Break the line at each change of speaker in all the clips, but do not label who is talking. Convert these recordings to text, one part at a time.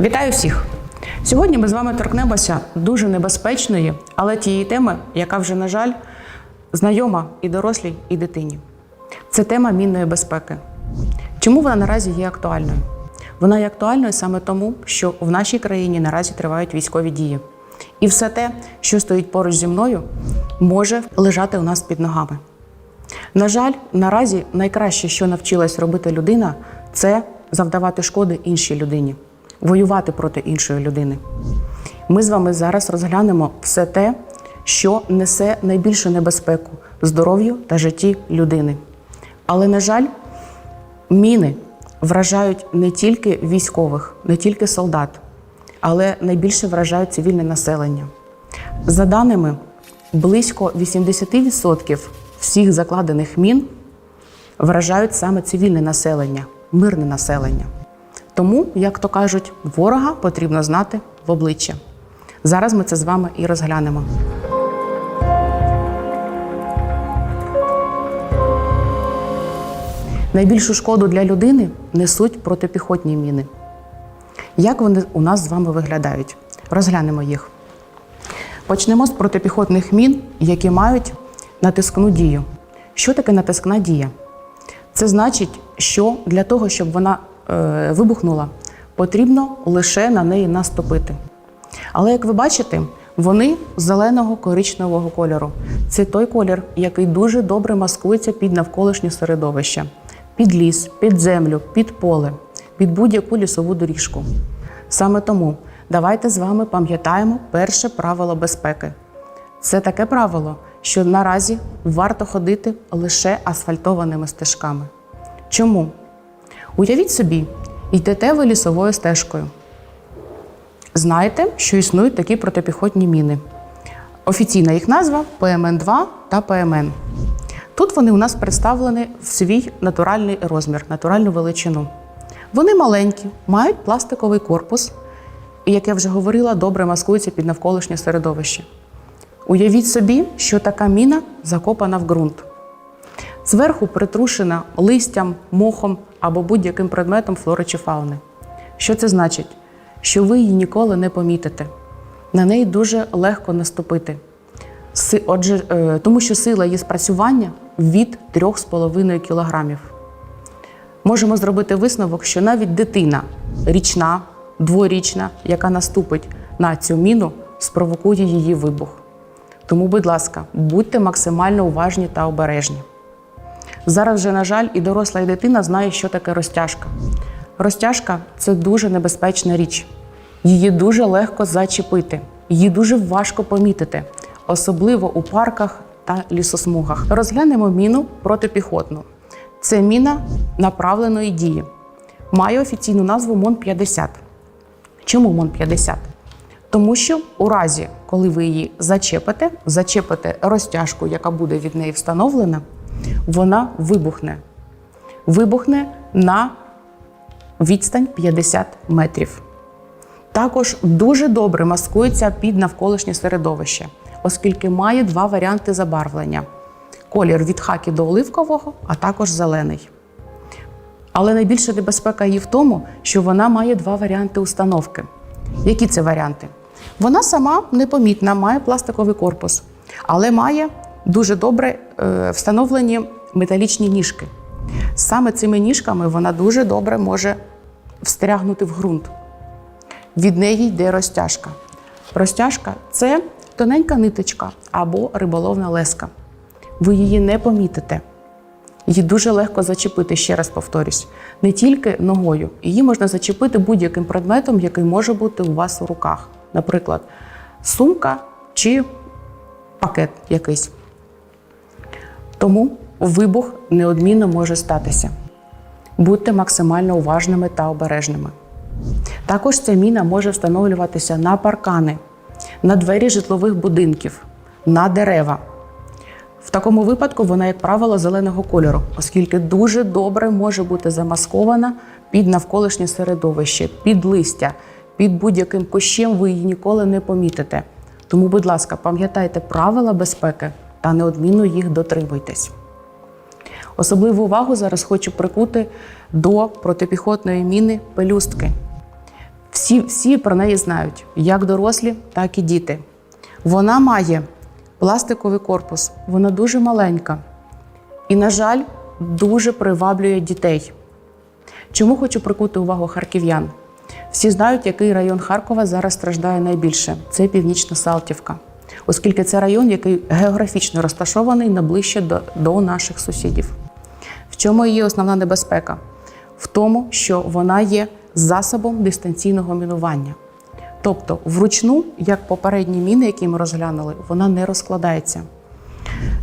Вітаю всіх! Сьогодні ми з вами торкнемося дуже небезпечної, але тієї теми, яка вже, на жаль, знайома і дорослій, і дитині. Це тема мінної безпеки. Чому вона наразі є актуальною? Вона є актуальною саме тому, що в нашій країні наразі тривають військові дії. І все те, що стоїть поруч зі мною, може лежати у нас під ногами. На жаль, наразі найкраще, що навчилась робити людина, це завдавати шкоди іншій людині, воювати проти іншої людини. Ми з вами зараз розглянемо все те, що несе найбільшу небезпеку здоров'ю та житті людини. Але, на жаль, міни вражають не тільки військових, не тільки солдат, але найбільше вражають цивільне населення. За даними, близько 80% всіх закладених мін вражають саме цивільне населення, мирне населення. Тому, як то кажуть, ворога потрібно знати в обличчя. Зараз ми це з вами і розглянемо. Найбільшу шкоду для людини несуть протипіхотні міни. Як вони у нас з вами виглядають? Розглянемо їх. Почнемо з протипіхотних мін, які мають натискну дію. Що таке натискна дія? Це значить, що для того, щоб вона вибухнула, потрібно лише на неї наступити. Але як ви бачите, вони зеленого коричневого кольору. Це той колір, який дуже добре маскується під навколишнє середовище, під ліс, під землю, під поле, під будь-яку лісову доріжку. Саме тому давайте з вами пам'ятаємо перше правило безпеки. Це таке правило, що наразі варто ходити лише асфальтованими стежками. Чому? Уявіть собі, йдете ви лісовою стежкою. Знаєте, що існують такі протипіхотні міни. Офіційна їх назва ПМН-2 та ПМН. Тут вони у нас представлені в свій натуральний розмір, натуральну величину. Вони маленькі, мають пластиковий корпус, і, як я вже говорила, добре маскуються під навколишнє середовище. Уявіть собі, що така міна закопана в ґрунт. Зверху притрушена листям, мохом або будь-яким предметом флори чи фауни. Що це значить? Що ви її ніколи не помітите. На неї дуже легко наступити. Отже, е, тому що сила її спрацювання від 3,5 кілограмів. Можемо зробити висновок, що навіть дитина річна, дворічна, яка наступить на цю міну, спровокує її вибух. Тому, будь ласка, будьте максимально уважні та обережні. Зараз вже, на жаль, і доросла, і дитина знає, що таке розтяжка. Розтяжка це дуже небезпечна річ. Її дуже легко зачепити, її дуже важко помітити, особливо у парках та лісосмугах. Розглянемо міну протипіхотну. Це міна направленої дії. Має офіційну назву МОН-50. Чому МОН-50? Тому що у разі, коли ви її зачепите, зачепите розтяжку, яка буде від неї встановлена, вона вибухне. Вибухне на відстань 50 метрів. Також дуже добре маскується під навколишнє середовище, оскільки має два варіанти забарвлення: колір від хакі до оливкового, а також зелений. Але найбільша небезпека її в тому, що вона має два варіанти установки. Які це варіанти? Вона сама непомітна, має пластиковий корпус, але має дуже добре е, встановлені металічні ніжки. Саме цими ніжками вона дуже добре може встрягнути в ґрунт. Від неї йде розтяжка. Розтяжка це тоненька ниточка або риболовна леска. Ви її не помітите. Її дуже легко зачепити, ще раз повторюсь, не тільки ногою. Її можна зачепити будь-яким предметом, який може бути у вас у руках. Наприклад, сумка чи пакет якийсь. Тому вибух неодмінно може статися. Будьте максимально уважними та обережними. Також ця міна може встановлюватися на паркани, на двері житлових будинків, на дерева. В такому випадку вона, як правило, зеленого кольору, оскільки дуже добре може бути замаскована під навколишнє середовище, під листя, під будь-яким кущем ви її ніколи не помітите. Тому, будь ласка, пам'ятайте правила безпеки та неодмінно їх дотримуйтесь. Особливу увагу зараз хочу прикути до протипіхотної міни пелюстки. Всі, всі про неї знають, як дорослі, так і діти. Вона має пластиковий корпус, вона дуже маленька і, на жаль, дуже приваблює дітей. Чому хочу прикути увагу харків'ян? Всі знають, який район Харкова зараз страждає найбільше це Північна Салтівка, оскільки це район, який географічно розташований найближче до, до наших сусідів. В чому її основна небезпека? В тому, що вона є засобом дистанційного мінування. Тобто, вручну, як попередні міни, які ми розглянули, вона не розкладається.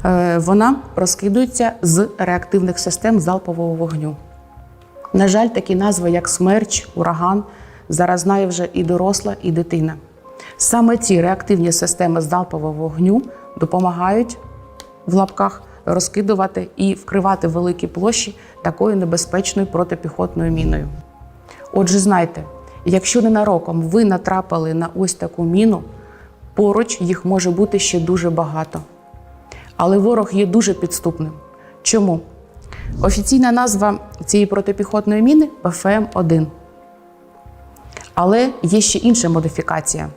Е, Вона розкидується з реактивних систем залпового вогню. На жаль, такі назви, як смерч, ураган, зараз знає вже і доросла, і дитина. Саме ці реактивні системи залпового вогню допомагають в лапках розкидувати і вкривати великі площі такою небезпечною протипіхотною міною. Отже, знайте, якщо ненароком ви натрапили на ось таку міну, поруч їх може бути ще дуже багато. Але ворог є дуже підступним. Чому? Офіційна назва цієї протипіхотної міни ПФМ-1. Але є ще інша модифікація.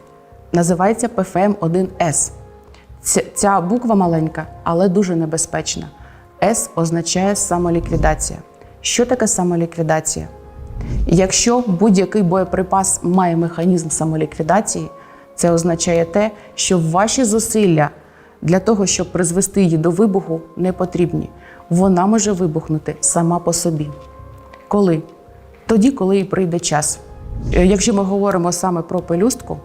Називається ПФМ-1С. Ця, буква маленька, але дуже небезпечна. С означає самоліквідація. Що таке самоліквідація? Якщо будь-який боєприпас має механізм самоліквідації, це означає те, що ваші зусилля для того, щоб призвести її до вибуху, не потрібні. Вона може вибухнути сама по собі. Коли? Тоді, коли і прийде час. Е, Якщо ми говоримо саме про пелюстку,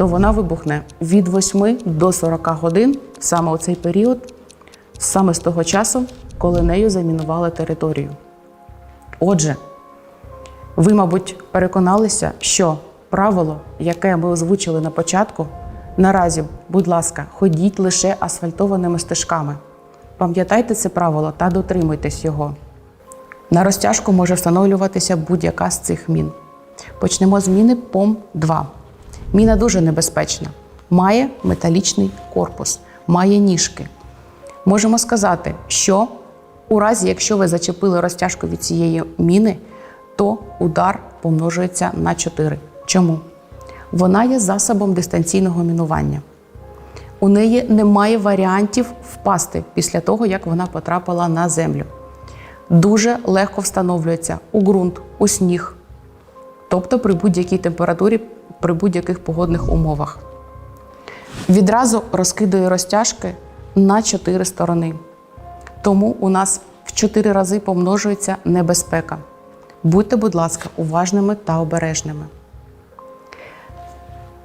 то вона вибухне від 8 до 40 годин, саме у цей період, саме з того часу, коли нею замінували територію. Отже, ви, мабуть, переконалися, що правило, яке ми озвучили на початку, наразі, будь ласка, ходіть лише асфальтованими стежками. Пам'ятайте це правило та дотримуйтесь його. На розтяжку може встановлюватися будь-яка з цих мін. Почнемо з міни ПОМ-2. Міна дуже небезпечна. Має металічний корпус, має ніжки. Можемо сказати, що у разі, якщо ви зачепили розтяжку від цієї міни, то удар помножується на 4. Чому? Вона є засобом дистанційного мінування. У неї немає варіантів впасти після того, як вона потрапила на землю. Дуже легко встановлюється у ґрунт, у сніг, тобто при будь-якій температурі, при будь-яких погодних умовах. Відразу розкидує розтяжки на 4 сторони. Тому у нас в 4 рази помножується небезпека. Будьте, будь ласка, уважними та обережними.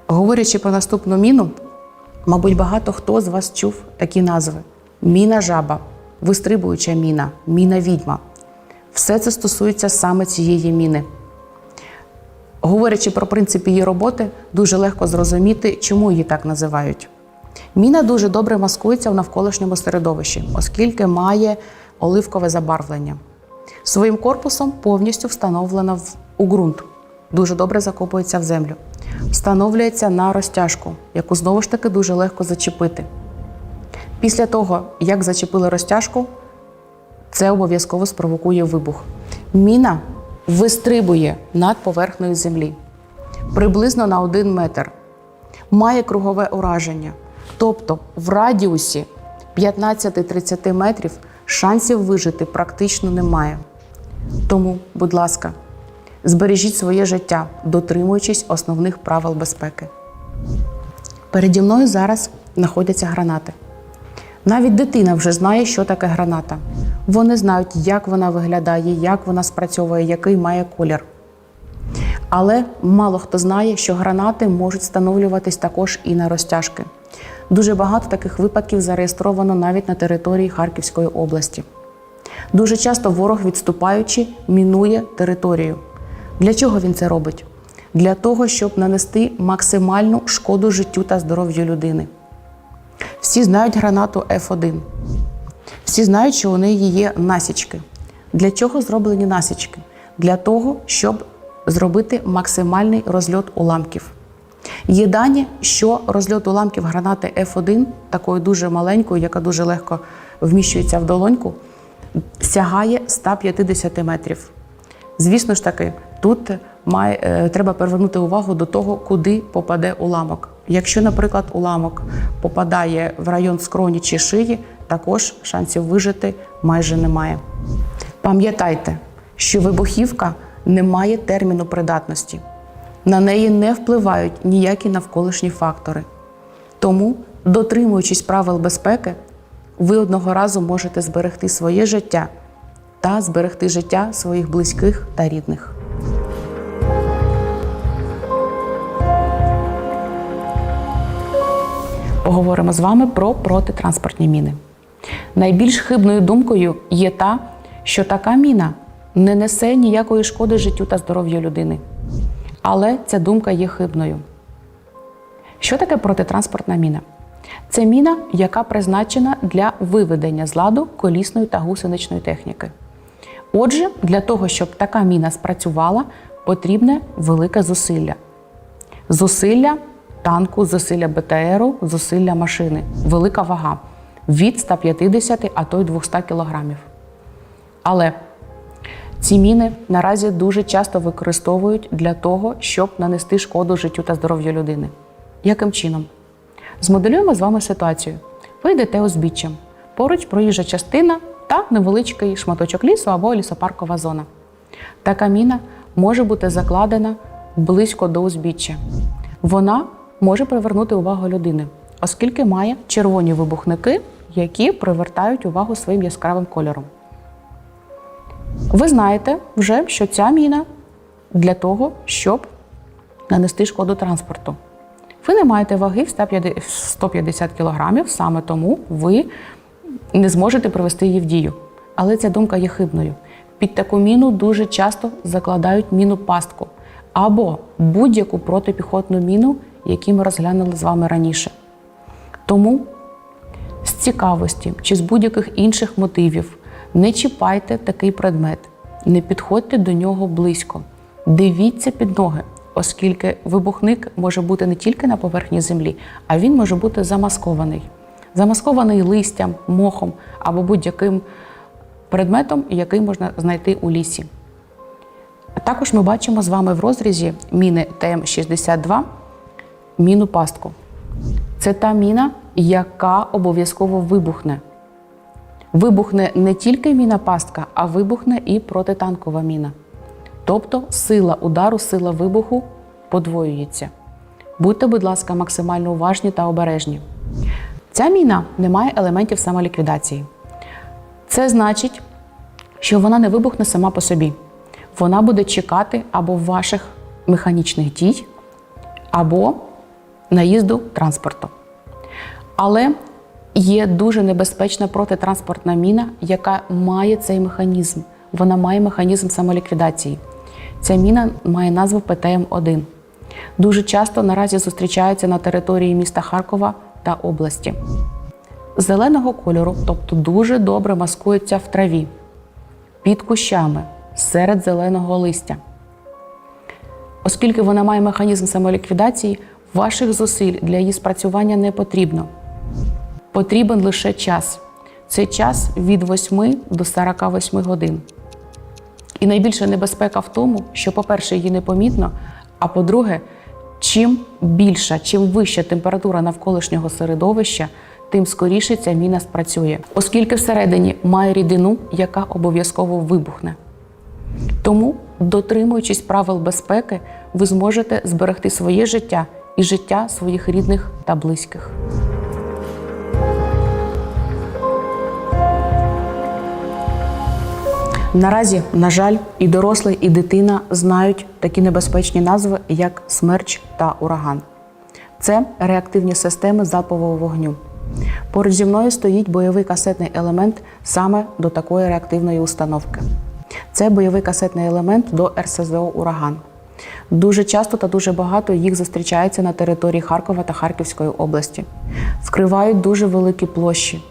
Говорячи про наступну міну, мабуть, багато хто з вас чув такі назви: міна жаба, вистрибуюча міна, міна відьма. Все це стосується саме цієї міни. Говорячи про принцип її роботи, дуже легко зрозуміти, чому її так називають. Міна дуже добре маскується в навколишньому середовищі, оскільки має оливкове забарвлення. Своїм корпусом повністю встановлена в, у ґрунт, дуже добре закопується в землю. Встановлюється на розтяжку, яку знову ж таки дуже легко зачепити. Після того, як зачепили розтяжку, це обов'язково спровокує вибух. Міна вистрибує над поверхнею землі приблизно на 1 метр. Має кругове ураження. Тобто в радіусі 15-30 метрів шансів вижити практично немає. Тому, будь ласка, збережіть своє життя, дотримуючись основних правил безпеки. Переді мною зараз знаходяться гранати. Навіть дитина вже знає, що таке граната. Вони знають, як вона виглядає, як вона спрацьовує, який має колір. Але мало хто знає, що гранати можуть встановлюватись також і на розтяжки. Дуже багато таких випадків зареєстровано навіть на території Харківської області. Дуже часто ворог, відступаючи, мінує територію. Для чого він це робить? Для того, щоб нанести максимальну шкоду життю та здоров'ю людини. Всі знають гранату F1. Всі знають, що у неї є насічки. Для чого зроблені насічки? Для того, щоб зробити максимальний розльот уламків. Є дані, що розльот уламків гранати F1, такою дуже маленькою, яка дуже легко вміщується в долоньку, сягає 150 метрів. Звісно ж таки, тут має, е, треба привернути увагу до того, куди попаде уламок. Якщо, наприклад, уламок попадає в район скроні чи шиї, також шансів вижити майже немає. Пам'ятайте, що вибухівка не має терміну придатності. На неї не впливають ніякі навколишні фактори. Тому, дотримуючись правил безпеки, ви одного разу можете зберегти своє життя та зберегти життя своїх близьких та рідних. Поговоримо з вами про протитранспортні міни. Найбільш хибною думкою є та, що така міна не несе ніякої шкоди життю та здоров'ю людини. Але ця думка є хибною. Що таке протитранспортна міна? Це міна, яка призначена для виведення з ладу колісної та гусеничної техніки. Отже, для того, щоб така міна спрацювала, потрібне велике зусилля. Зусилля танку, зусилля БТРу, зусилля машини, велика вага від 150, а то й 200 кілограмів. Але ці міни наразі дуже часто використовують для того, щоб нанести шкоду життю та здоров'ю людини. Яким чином? Змоделюємо з вами ситуацію. Ви йдете узбіччям, поруч проїжджа частина та невеличкий шматочок лісу або лісопаркова зона. Така міна може бути закладена близько до узбіччя. Вона може привернути увагу людини, оскільки має червоні вибухники, які привертають увагу своїм яскравим кольором. Ви знаєте вже, що ця міна для того, щоб нанести шкоду транспорту. Ви не маєте ваги в 150 кг, саме тому ви не зможете привести її в дію. Але ця думка є хибною. Під таку міну дуже часто закладають міну пастку або будь-яку протипіхотну міну, які ми розглянули з вами раніше. Тому з цікавості чи з будь-яких інших мотивів не чіпайте такий предмет, не підходьте до нього близько, дивіться під ноги, оскільки вибухник може бути не тільки на поверхні землі, а він може бути замаскований. Замаскований листям, мохом або будь-яким предметом, який можна знайти у лісі. Також ми бачимо з вами в розрізі міни ТМ-62 міну пастку. Це та міна, яка обов'язково вибухне. Вибухне не тільки міна пастка, а вибухне і протитанкова міна. Тобто сила удару, сила вибуху подвоюється. Будьте, будь ласка, максимально уважні та обережні. Ця міна не має елементів самоліквідації. Це значить, що вона не вибухне сама по собі. Вона буде чекати або ваших механічних дій, або наїзду транспорту. Але є дуже небезпечна протитранспортна міна, яка має цей механізм. Вона має механізм самоліквідації. Ця міна має назву ПТМ-1. Дуже часто наразі зустрічається на території міста Харкова та області. Зеленого кольору, тобто дуже добре маскується в траві, під кущами, серед зеленого листя. Оскільки вона має механізм самоліквідації, ваших зусиль для її спрацювання не потрібно. Потрібен лише час. Це час від 8 до 48 годин. І найбільша небезпека в тому, що, по-перше, її непомітно, а по-друге, чим більша, чим вища температура навколишнього середовища, тим скоріше ця міна спрацює, оскільки всередині має рідину, яка обов'язково вибухне. Тому, дотримуючись правил безпеки, ви зможете зберегти своє життя і життя своїх рідних та близьких. Наразі, на жаль, і дорослий, і дитина знають такі небезпечні назви, як смерч та ураган. Це реактивні системи залпового вогню. Поруч зі мною стоїть бойовий касетний елемент саме до такої реактивної установки. Це бойовий касетний елемент до РСЗО Ураган. Дуже часто та дуже багато їх зустрічається на території Харкова та Харківської області. Вкривають дуже великі площі,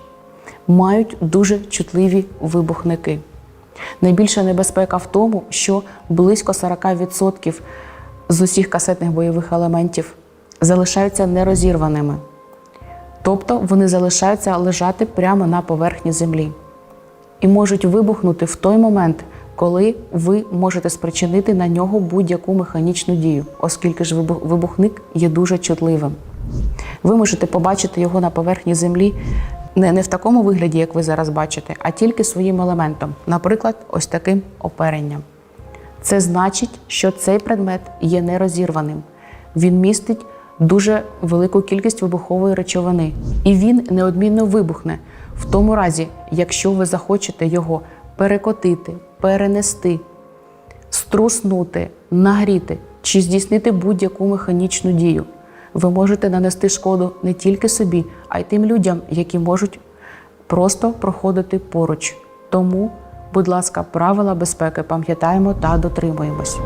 мають дуже чутливі вибухники. Найбільша небезпека в тому, що близько 40% з усіх касетних бойових елементів залишаються нерозірваними. Тобто вони залишаються лежати прямо на поверхні землі і можуть вибухнути в той момент, коли ви можете спричинити на нього будь-яку механічну дію, оскільки ж вибухник є дуже чутливим. Ви можете побачити його на поверхні землі не, не в такому вигляді, як ви зараз бачите, а тільки своїм елементом, наприклад, ось таким оперенням. Це значить, що цей предмет є нерозірваним. Він містить дуже велику кількість вибухової речовини, і він неодмінно вибухне в тому разі, якщо ви захочете його перекотити, перенести, струснути, нагріти чи здійснити будь-яку механічну дію. Ви можете нанести шкоду не тільки собі, а й тим людям, які можуть просто проходити поруч. Тому, будь ласка, правила безпеки пам'ятаємо та дотримуємось.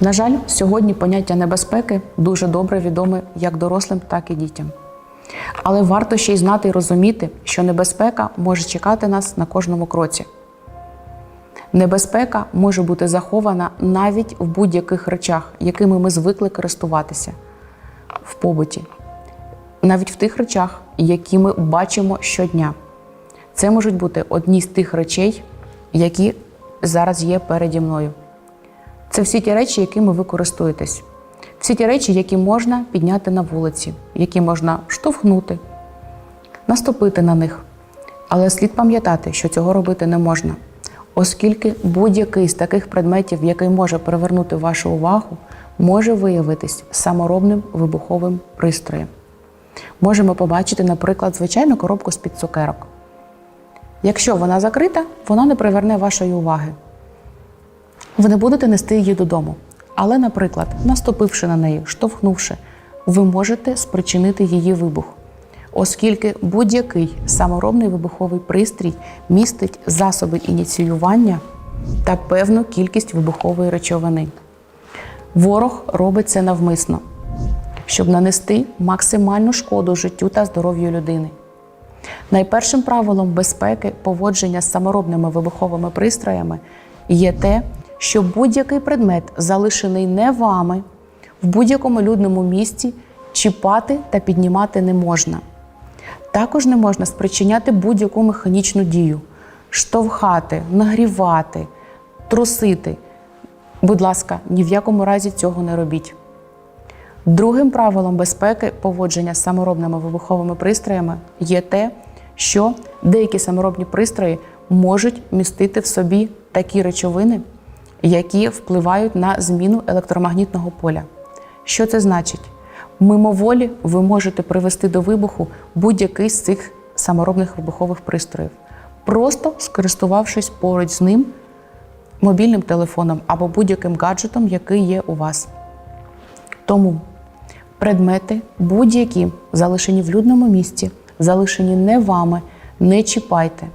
На жаль, сьогодні поняття небезпеки дуже добре відоме як дорослим, так і дітям. Але варто ще й знати і розуміти, що небезпека може чекати нас на кожному кроці. Небезпека може бути захована навіть в будь-яких речах, якими ми звикли користуватися в побуті, навіть в тих речах, які ми бачимо щодня. Це можуть бути одні з тих речей, які зараз є переді мною. Це всі ті речі, якими ви користуєтесь. Всі ті речі, які можна підняти на вулиці, які можна штовхнути, наступити на них. Але слід пам'ятати, що цього робити не можна, оскільки будь-який з таких предметів, який може привернути вашу увагу, може виявитись саморобним вибуховим пристроєм. Можемо побачити, наприклад, звичайну коробку з-під цукерок. Якщо вона закрита, вона не приверне вашої уваги. Ви не будете нести її додому. Але, наприклад, наступивши на неї, штовхнувши, ви можете спричинити її вибух, оскільки будь-який саморобний вибуховий пристрій містить засоби ініціювання та певну кількість вибухової речовини. Ворог робить це навмисно, щоб нанести максимальну шкоду життю та здоров'ю людини. Найпершим правилом безпеки поводження з саморобними вибуховими пристроями є те, що будь-який предмет, залишений не вами, в будь-якому людному місці чіпати та піднімати не можна. Також не можна спричиняти будь-яку механічну дію, штовхати, нагрівати, трусити. Будь ласка, ні в якому разі цього не робіть. Другим правилом безпеки поводження з саморобними вибуховими пристроями є те, що деякі саморобні пристрої можуть містити в собі такі речовини, які впливають на зміну електромагнітного поля. Що це значить? Мимоволі ви можете привести до вибуху будь-який з цих саморобних вибухових пристроїв, просто скористувавшись поруч з ним мобільним телефоном або будь-яким гаджетом, який є у вас. Тому предмети будь-які залишені в людному місці, залишені не вами, не чіпайте.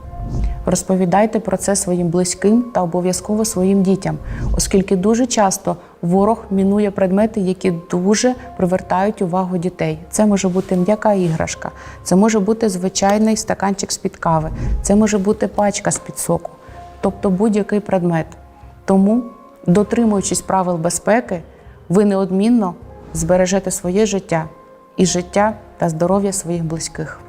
Розповідайте про це своїм близьким та обов'язково своїм дітям, оскільки дуже часто ворог мінує предмети, які дуже привертають увагу дітей. Це може бути м'яка іграшка, це може бути звичайний стаканчик з-під кави, це може бути пачка з-під соку, тобто будь-який предмет. Тому, дотримуючись правил безпеки, ви неодмінно збережете своє життя і життя та здоров'я своїх близьких.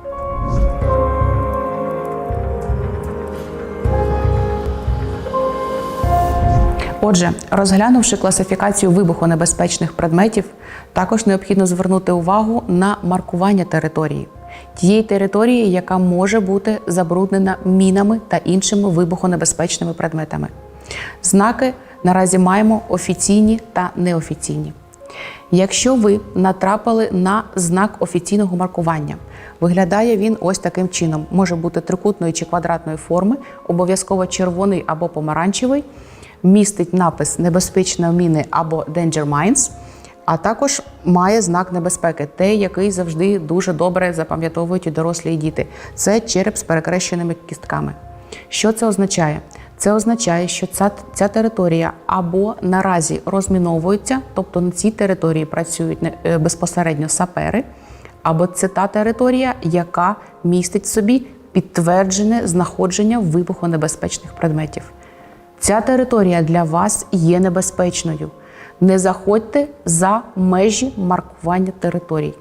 Отже, розглянувши класифікацію вибухонебезпечних предметів, також необхідно звернути увагу на маркування території, тієї території, яка може бути забруднена мінами та іншими вибухонебезпечними предметами. Знаки наразі маємо офіційні та неофіційні. Якщо ви натрапили на знак офіційного маркування, виглядає він ось таким чином: може бути трикутної чи квадратної форми, обов'язково червоний або помаранчевий, містить напис Небезпечна міни або Danger Mines, а також має знак небезпеки, той, який завжди дуже добре запам'ятовують і дорослі і діти. Це череп з перекрещеними кістками. Що це означає? Це означає, що ця, ця територія або наразі розміновується, тобто на цій території працюють е, безпосередньо сапери, або це та територія, яка містить собі підтверджене знаходження вибухонебезпечних предметів. Ця територія для вас є небезпечною. Не заходьте за межі маркування територій.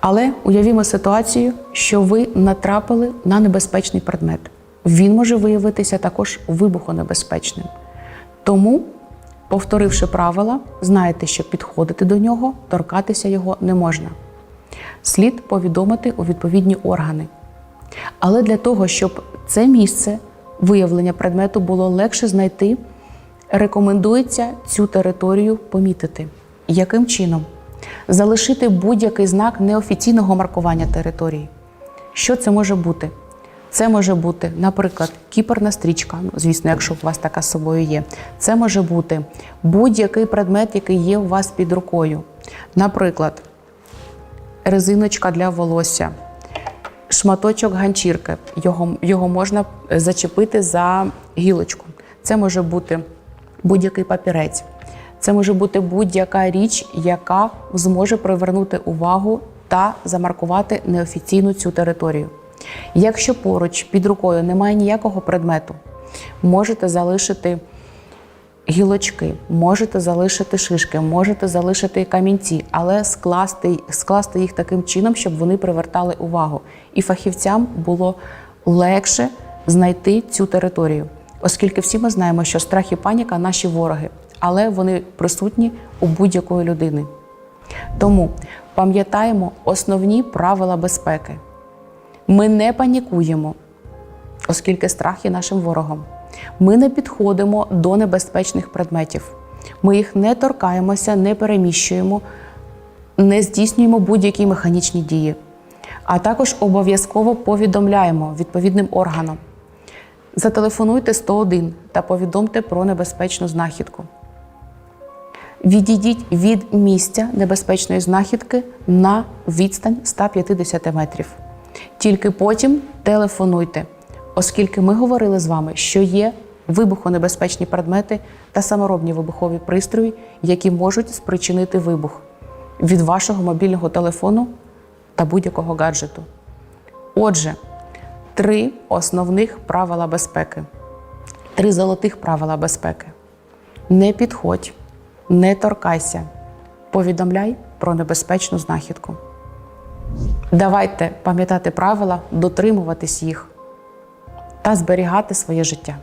Але уявімо ситуацію, що ви натрапили на небезпечний предмет. Він може виявитися також вибухонебезпечним. Тому, повторивши правила, знаєте, що підходити до нього, торкатися його не можна. Слід повідомити у відповідні органи. Але для того, щоб це місце виявлення предмету було легше знайти, рекомендується цю територію помітити. Яким чином? Залишити будь-який знак неофіційного маркування території. Що це може бути? Це може бути, наприклад, кіперна стрічка, ну, звісно, якщо у вас така з собою є. Це може бути будь-який предмет, який є у вас під рукою. Наприклад, резиночка для волосся, шматочок ганчірки. Його, його можна зачепити за гілочку. Це може бути будь-який папірець. Це може бути будь-яка річ, яка зможе привернути увагу та замаркувати неофіційну цю територію. Якщо поруч під рукою немає ніякого предмету, можете залишити гілочки, можете залишити шишки, можете залишити камінці, але скласти, скласти їх таким чином, щоб вони привертали увагу. І фахівцям було легше знайти цю територію, оскільки всі ми знаємо, що страх і паніка наші вороги, але вони присутні у будь-якої людини. Тому пам'ятаємо основні правила безпеки. Ми не панікуємо, оскільки страх є нашим ворогом. Ми не підходимо до небезпечних предметів. Ми їх не торкаємося, не переміщуємо, не здійснюємо будь-які механічні дії. А також обов'язково повідомляємо відповідним органам. Зателефонуйте 101 та повідомте про небезпечну знахідку. Відійдіть від місця небезпечної знахідки на відстань 150 метрів. Тільки потім телефонуйте, оскільки ми говорили з вами, що є вибухонебезпечні предмети та саморобні вибухові пристрої, які можуть спричинити вибух від вашого мобільного телефону та будь-якого гаджету. Отже, три основних правила безпеки, три золотих правила безпеки. Не підходь, не торкайся, повідомляй про небезпечну знахідку. Давайте пам'ятати правила, дотримуватись їх та зберігати своє життя.